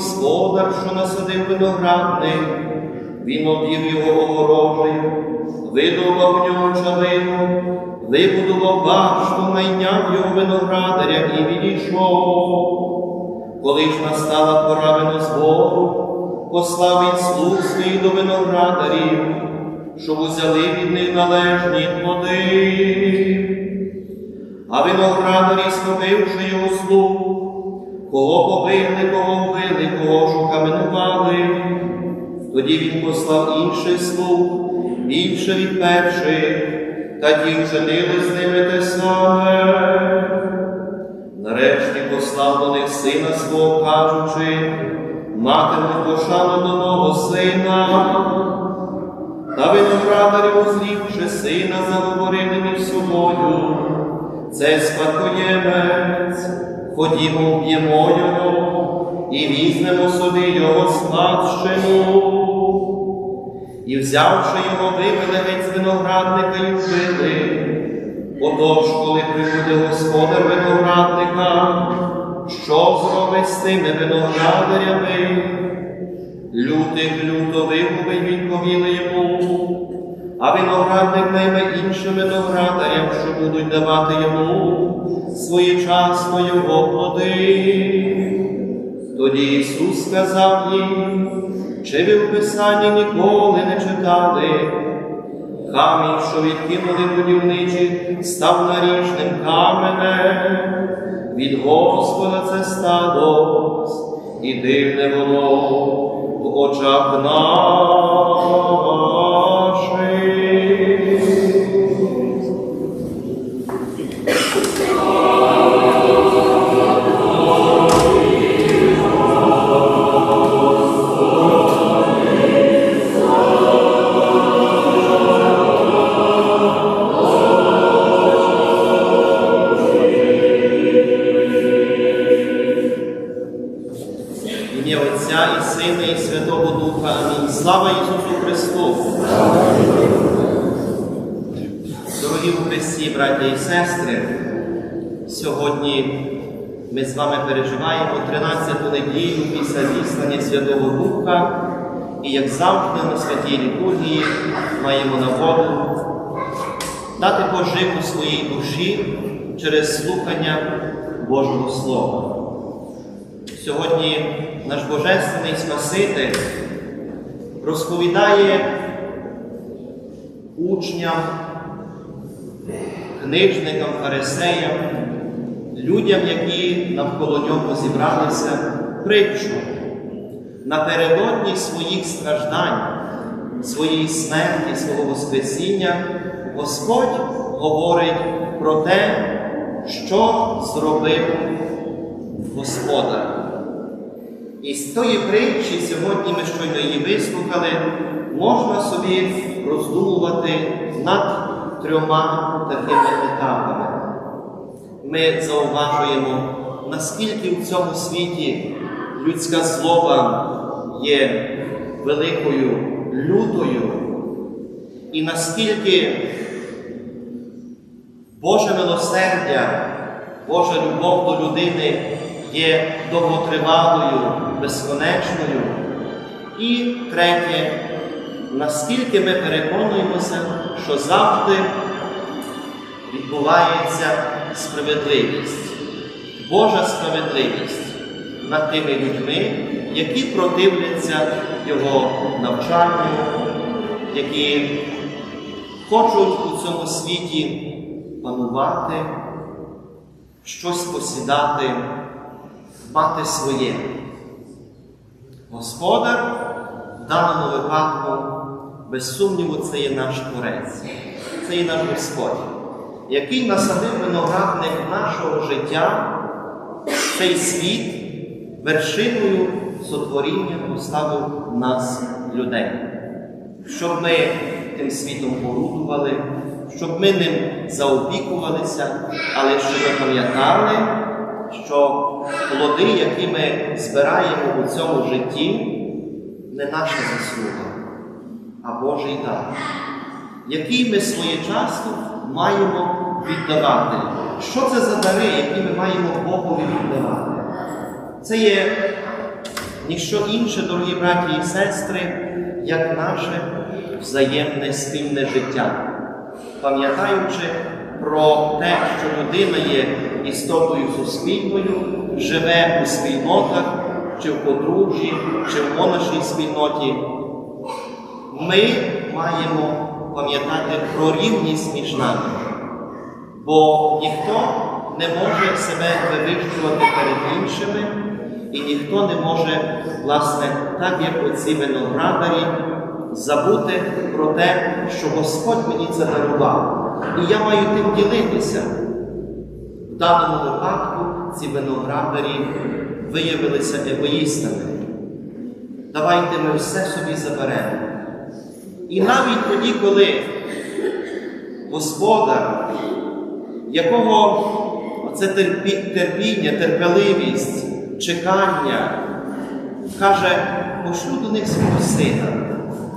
господар, що насадив виноградник, він обвів його огорожею, видобав в нього чавину, вибудував башту, найняв його виноградаря і відійшов. Коли ж настала пора винозбору, послав він слуг своїх до виноградарів, щоб узяли від них належні плоди. А виноградарі, схопивши його слуг, кого побили, кого вбили, кого ж. Тоді він послав інших слуг, більше від перших, та ті вчинили з ними те саме. Нарешті послав до них сина свого, кажучи, матимуть пошану до мого сина. Та виноградарі, узрівши сина, заговорили між собою. Це спадкоємець, ходімо, вб'ємо його і візьмемо собі його спадщину. І взявши його, вивели геть виноградника і вбили. Отож, коли приходить господар виноградника, що зробить з тими виноградарями? Лютих люто вигубить відповіли йому, а виноградник найме іншим виноградарям, що будуть давати йому своєчасно його плоди. Тоді Ісус сказав їм, чи ви в Писанні ніколи не читали? Камінь, що відкинули будівничі, став наріжним каменем. Від Господа це сталось, і дивне воно в очах наших. Слава Ісусу Христу! Дорогі у Христі, браття і сестри, сьогодні ми з вами переживаємо 13-ту неділю після зіслання Святого Духа, і як завжди на святій літургії маємо нагоду дати поживу своїй душі через слухання Божого Слова. Сьогодні наш Божественний Спаситель розповідає учням, книжникам, фарисеям, людям, які навколо нього зібралися, притчу напередодні своїх страждань, своєї смерті, свого Воскресіння, Господь говорить про те, що зробив Господар. І з тої притчі, сьогодні ми щойно її вислухали, можна собі роздумувати над трьома такими етапами. Ми зауважуємо, наскільки в цьому світі людська злоба є великою, лютою, і наскільки Боже милосердя, Божа любов до людини є довготривалою, безконечною. І третє, наскільки ми переконуємося, що завжди відбувається справедливість, Божа справедливість над тими людьми, які противляться Його навчанню, які хочуть у цьому світі панувати, щось посідати, мати своє. Господар в даному випадку, без сумніву, це є наш Творець, це є наш Господь, який насадив виноградник нашого життя, цей світ вершиною сотворіння поставив нас, людей, щоб ми тим світом порудували, щоб ми ним заопікувалися, але щоб ми пам'ятали, що плоди, які ми збираємо у цьому житті, не наша заслуга, а Божий дар, який ми своєчасно маємо віддавати. Що це за дари, які ми маємо Богові віддавати? Це є ніщо інше, дорогі браті і сестри, як наше взаємне спільне життя, пам'ятаючи про те, що людина є істотою суспільною, живе у спільнотах, чи в подружжі, чи в монашій спільноті, ми маємо пам'ятати про рівність між нами, бо ніхто не може себе вивищувати перед іншими, і ніхто не може, власне, так як оці виноградарі, забути про те, що Господь мені це дарував. І я маю тим ділитися. Даному випадку ці виноградарі виявилися егоїстами. Давайте ми все собі заберемо. І навіть тоді, коли Господар, якого терпі, терпіння, терпеливість, чекання, каже, пошлю до них свого сина.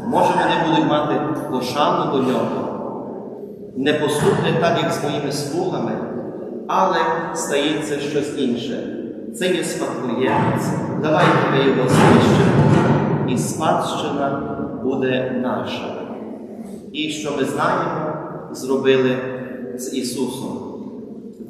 Може, вони будуть мати пошану до нього, не послухне так, як з моїми слугами, але стається щось інше. Це є спадкоємець. Давайте ми його знищимо, і спадщина буде наша. І що ми знаємо, зробили з Ісусом.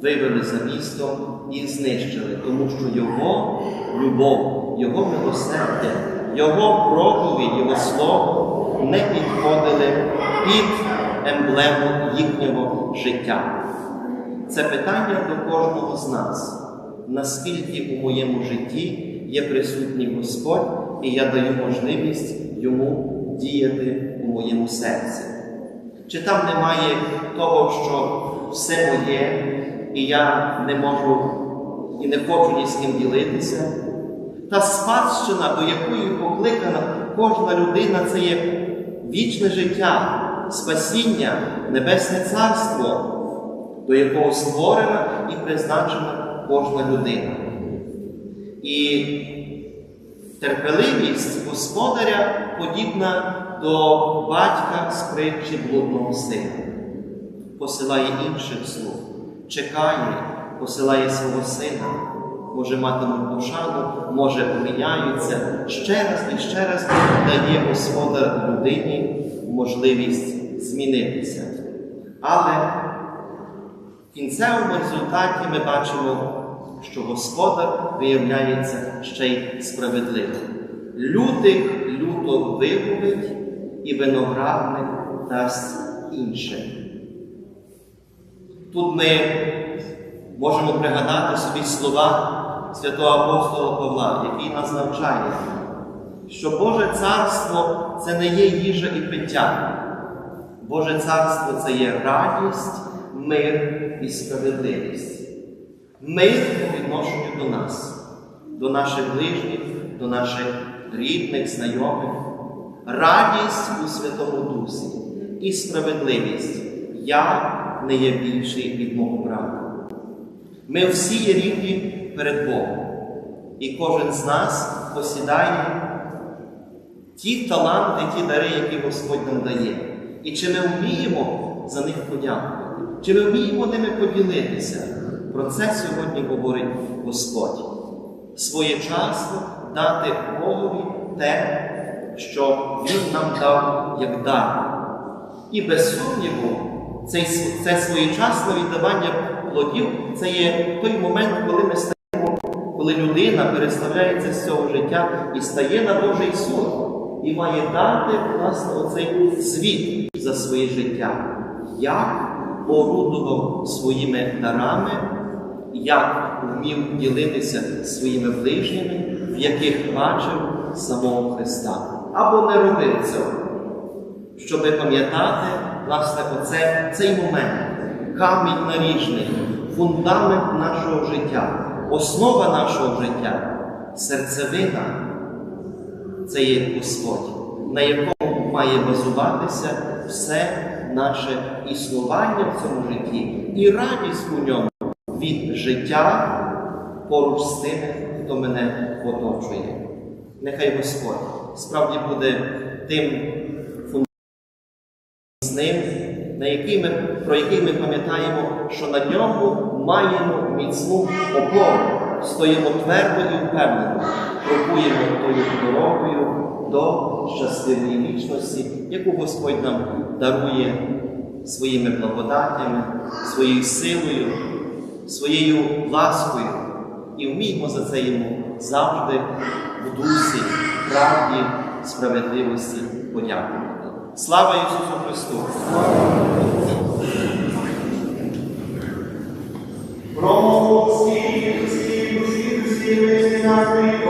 Вивели за місто і знищили, тому що Його любов, Його милосердя, Його проповідь, Його слово не підходили під емблему їхнього життя. Це питання до кожного з нас. Наскільки у моєму житті є присутній Господь, і я даю можливість йому діяти у моєму серці. Чи там немає того, що все моє, і я не можу і не хочу ні з ким ділитися? Та спадщина, до якої покликана кожна людина, це є вічне життя, спасіння, небесне царство, до якого створена і призначена кожна людина. І терпеливість господаря подібна до батька з притчі блудного сина. Посилає інших слуг, чекає, посилає свого сина, може матимуть пошану, може поміняються, ще раз і ще раз дає господар людині можливість змінитися. Але кінцевому результаті ми бачимо, що господар виявляється ще й справедливим. Лютих люто вигубить, і виноградник дасть інше. Тут ми можемо пригадати собі слова святого апостола Павла, який нас навчає, що Боже царство це не є їжа і пиття. Боже царство це є радість, мир і справедливість. Мир по відношенню до нас, до наших ближніх, до наших рідних, знайомих, радість у Святому Дусі і справедливість. Я не є більший від мого брата. Ми всі є рівні перед Богом, і кожен з нас посідає ті таланти, ті дари, які Господь нам дає. І чи ми вміємо за них подякувати, чи ми вміємо ними поділитися? Про це сьогодні говорить Господь. Своєчасно дати Богові те, що Він нам дав як дар. І без сумніву, цей, це своєчасне віддавання плодів це є той момент, коли ми стаємо, коли людина переставляється з цього життя і стає на Божий суд, і має дати власне оцей звіт за своє життя. Як орудував своїми дарами, як вмів ділитися своїми ближніми, в яких бачив самого Христа, або не робив цього, щоби пам'ятати, власне, оце, цей момент, камінь наріжний, фундамент нашого життя, основа нашого життя, серцевина. Це є Господь, на якому має базуватися все наше існування в цьому житті і радість у ньому від життя поруч з тими, хто мене оточує. Нехай Господь справді буде тим фундаментом, на який ми, про який ми пам'ятаємо, що на ньому маємо міцну опору, стоїмо твердо і впевнено, крокуємо тою дорогою до щасливої вічності, яку Господь нам дарує своїми благодатями, своєю силою, своєю ласкою. І вміймо за це йому завжди в дусі, правді, справедливості подякувати. Слава Ісусу Христу! Промовські, всі, всі, всі, всі, всі, всі,